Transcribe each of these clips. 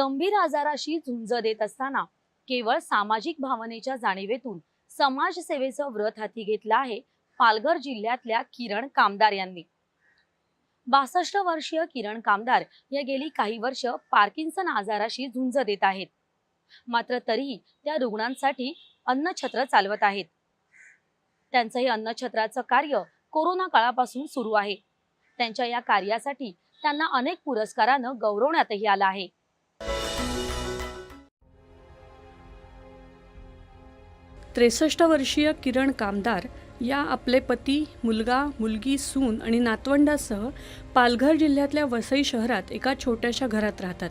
गंभीर आजाराशी झुंज देत असताना केवळ सामाजिक भावनेच्या जाणीवेतून समाजसेवेचं व्रत हाती घेतलं आहे पालघर जिल्ह्यातल्या किरण कामदार यांनी. बासष्ट वर्षीय किरण कामदार या गेली काही वर्ष पार्किन्सन आजाराशी झुंज देत आहेत. मात्र तरीही त्या रुग्णांसाठी अन्नछत्र चालवत आहेत. त्यांचं हे अन्नछत्राचं कार्य कोरोना काळापासून सुरू आहे. त्यांच्या या कार्यासाठी त्यांना अनेक पुरस्कारानं गौरवण्यातही आलं आहे. त्रेसष्ट वर्षीय किरण कामदार या आपले पती मुलगा मुलगी सून आणि नातवंडासह पालघर जिल्ह्यातल्या वसई शहरात एका छोट्याशा घरात राहतात.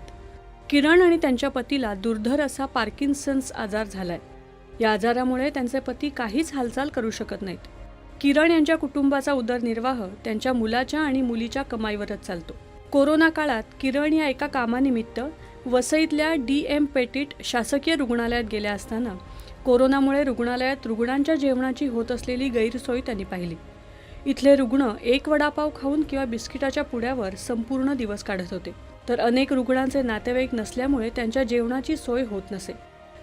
किरण आणि त्यांच्या पतीला दुर्धर असा पार्किन्सन्स आजार झालाय. या आजारामुळे त्यांचे पती काहीच हालचाल करू शकत नाहीत. किरण यांच्या कुटुंबाचा उदरनिर्वाह त्यांच्या मुलाच्या आणि मुलीच्या कमाईवरच चालतो. कोरोना काळात किरण या एका कामानिमित्त वसईतल्या डी एम पेटीट शासकीय रुग्णालयात गेल्या असताना कोरोनामुळे रुग्णालयात रुग्णांच्या जेवणाची होत असलेली गैरसोय त्यांनी पाहिली. इथले रुग्ण एक वडापाव खाऊन किंवा बिस्किटाच्या पुड्यावर संपूर्ण दिवस काढत होते. तर अनेक रुग्णांचे नातेवाईक नसल्यामुळे त्यांच्या जेवणाची सोय होत नसे.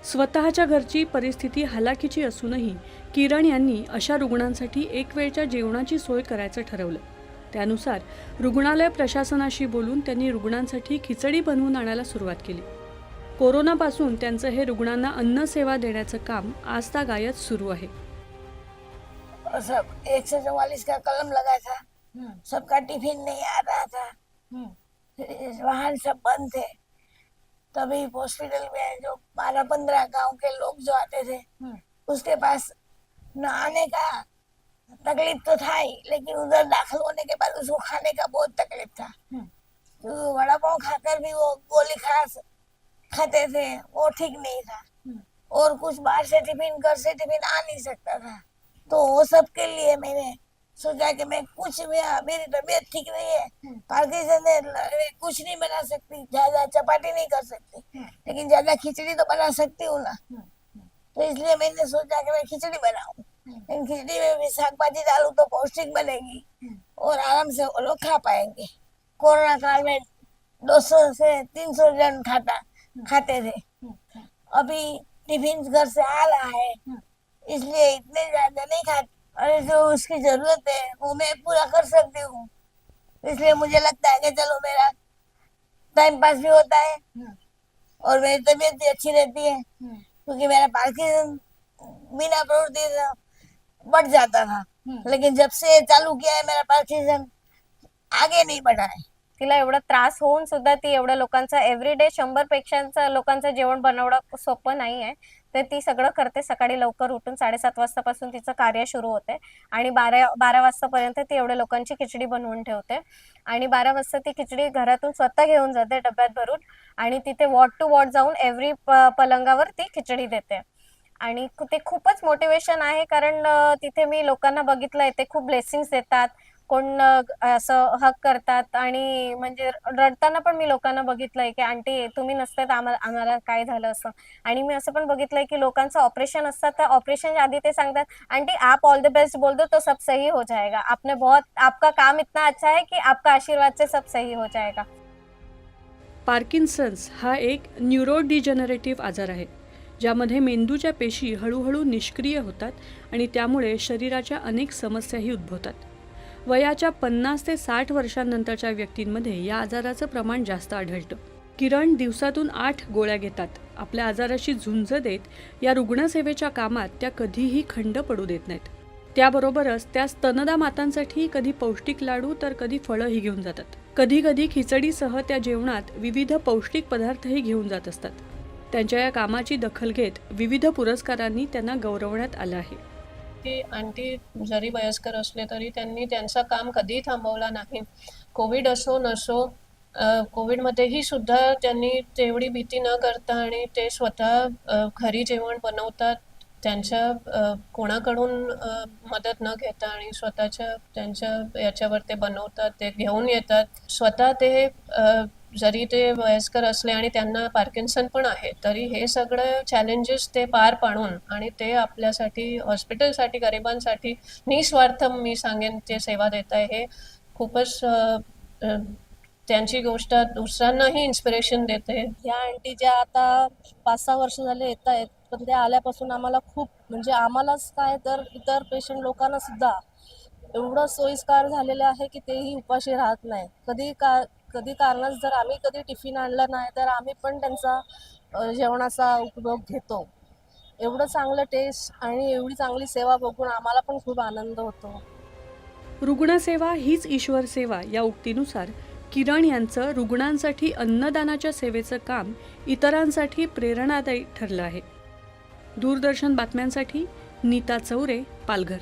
स्वतःच्या घरची परिस्थिती हलाखीची असूनही किरण यांनी अशा रुग्णांसाठी एक वेळच्या जेवणाची सोय करायचं ठरवलं. त्यानुसार रुग्णालय प्रशासनाशी बोलून त्यांनी रुग्णांसाठी खिचडी बनवून आणायला सुरुवात केली. कोरोनापासून त्यांचं हे रुग्णांना अन्न सेवा देण्याचं काम आजतागायत सुरू आहे. सब एक सौ चौवालीस का कलम लगा था सबका टिफिन नहीं आ रहा था वाहन सब बंद थे. तभी हॉस्पिटल में जो बारह पंद्रह गांव के लोग जो आते थे उसके पास न आने का तकलीफ़ तो था ही लेकिन उधर दाखिल होने के बाद उसको खाने का बहुत तकलीफ़ था। तो वड़ा पाव खाकर भी वो गोली खा खाते थे वो ठीक नहीं था। और कुछ बाहर से टिफ़िन घर से टिफ़िन आ नहीं सकता था। तो वो सब के लिए मैंने सोचा कि मैं कुछ भी मेरी तबीयत ठीक नहीं है। पार्किंसन है मैं कुछ नहीं बना सकती ज़्यादा चपाती नहीं कर सकती। लेकिन ज़्यादा खिचड़ी तो बना सकती हूँ ना। तो इसलिए मैंने सोचा कि मैं खिचड़ी बनाऊँ। खिचड़ी में भी शाक भाजी डालू तो पौष्टिक बनेगी और आराम से वो लोग खा पाएँगे। कोरोना काल में 200 से 300 जन खाता, खाते थे। अभी टिफ़िन घर से आ रहा है, इसलिए इतने ज़्यादा नहीं खाते। और जो उसकी ज़रूरत है, वो मैं पूरा कर सकती हूँ। इसलिए मुझे लगता है कि चलो मेरा टाइम पास भी होता है और मेरी तबीयत भी अच्छी रहती है, क्योंकि मेरा पार्किंसन बिना प्रवृत्ति बढ़ जाता था। लेकिन जब से चालू किया है मेरा पार्किंसन आगे नहीं बढ़ा है। तिला एवढा त्रास होऊन सुद्धा ती एवढ्या लोकांचं एव्हरीडे शंभर पेक्षांचं लोकांचं जेवण बनवणं सोपं नाही आहे. ते ती सगळं करते. सकाळी लवकर उठून साडेसात वाजतापासून तिचं कार्य सुरू होते. आणि बारा बारा वाजतापर्यंत ती एवढ्या लोकांची खिचडी बनवून ठेवते. आणि बारा वाजता ती खिचडी घरातून स्वतः घेऊन जाते डब्यात भरून. आणि तिथे वॉर्ड टू वॉर्ड जाऊन एव्हरी पलंगावर ती खिचडी देते. आणि ते खूपच मोटिवेशन आहे कारण तिथे मी लोकांना बघितलंय ते खूप ब्लेसिंग्स देतात. कोण असं हक करतात आणि म्हणजे रडताना पण मी लोकांना बघितलंय की आंटी तुम्ही नसते तर आम्हाला आम्हाला काय झालं असं? आणि मी असं पण बघितलंय की लोकांचं ऑपरेशन असतात तर ऑपरेशन आधी ते सांगतात आंटी आप ऑल द बेस्ट बोल दो तो सब सही हो जाएगा. आपने बहुत आपका काम इतना अच्छा है कि आपका आशीर्वाद से सब सही हो जाएगा. पार्किन्सन्स हा एक न्यूरोडिजनरेटिव्ह आजार आहे. ज्यामध्ये मेंदूच्या पेशी हळूहळू निष्क्रिय होतात आणि त्यामुळे शरीराच्या अनेक समस्याही उद्भवतात. वयाच्या पन्नास ते साठ वर्षांनंतरच्या व्यक्तींमध्ये या आजाराचं प्रमाण जास्त आढळतं. किरण दिवसातून आठ गोळ्या घेतात. आपल्या आजाराशी झुंज देत या रुग्णसेवेच्या कामात त्या कधीही खंड पडू देत नाहीत. त्याबरोबरच त्या स्तनदा मातांसाठी कधी पौष्टिक लाडू तर कधी फळंही घेऊन जातात. कधी कधी खिचडीसह त्या जेवणात विविध पौष्टिक पदार्थही घेऊन जात असतात. त्यांच्या या कामाची दखल घेत विविध पुरस्कारांनी त्यांना गौरवण्यात आलं आहे. की आणखी जरी वयस्कर असले तरी त्यांनी त्यांचं काम कधीही थांबवला नाही. कोविड असो नसो कोविडमध्येही सुद्धा त्यांनी तेवढी भीती न करता आणि ते स्वतः घरी जेवण बनवतात त्यांच्या कोणाकडून मदत न घेता आणि स्वतःच्या त्यांच्या याच्यावर ते बनवतात ते घेऊन येतात. स्वतः ते जरी ते वयस्कर असले आणि त्यांना पार्किन्सन पण आहे तरी हे सगळं चॅलेंजेस ते पार पाडून आणि ते आपल्यासाठी हॉस्पिटलसाठी गरिबांसाठी निस्वार्थ मी सांगेन ते सेवा देत आहे हे खूपच त्यांची गोष्ट दुसऱ्यांनाही इन्स्पिरेशन देते. ह्या आंटी ज्या आता पाच सहा वर्ष झाले येत आहेत पण त्या आल्यापासून आम्हाला खूप म्हणजे आम्हालाच काय तर इतर पेशंट लोकांना सुद्धा एवढं सोयीस्कार झालेलं आहे की तेही उपाशी राहत नाही. कधी का कधी कारणास जर आम्ही कधी टिफिन आणला नाही तर आम्ही पण त्यांचा जेवणाचा उपभोग घेतो. एवढं चांगलं टेस्ट आणि एवढी चांगली सेवा बघून आम्हाला पण खूप आनंद होतो. रुग्णसेवा हीच ईश्वर सेवा या उक्तीनुसार किरण यांचं रुग्णांसाठी अन्नदानाच्या सेवेचं काम इतरांसाठी प्रेरणादायी ठरलं आहे. दूरदर्शन बातम्यांसाठी नीता चौरे पालघर.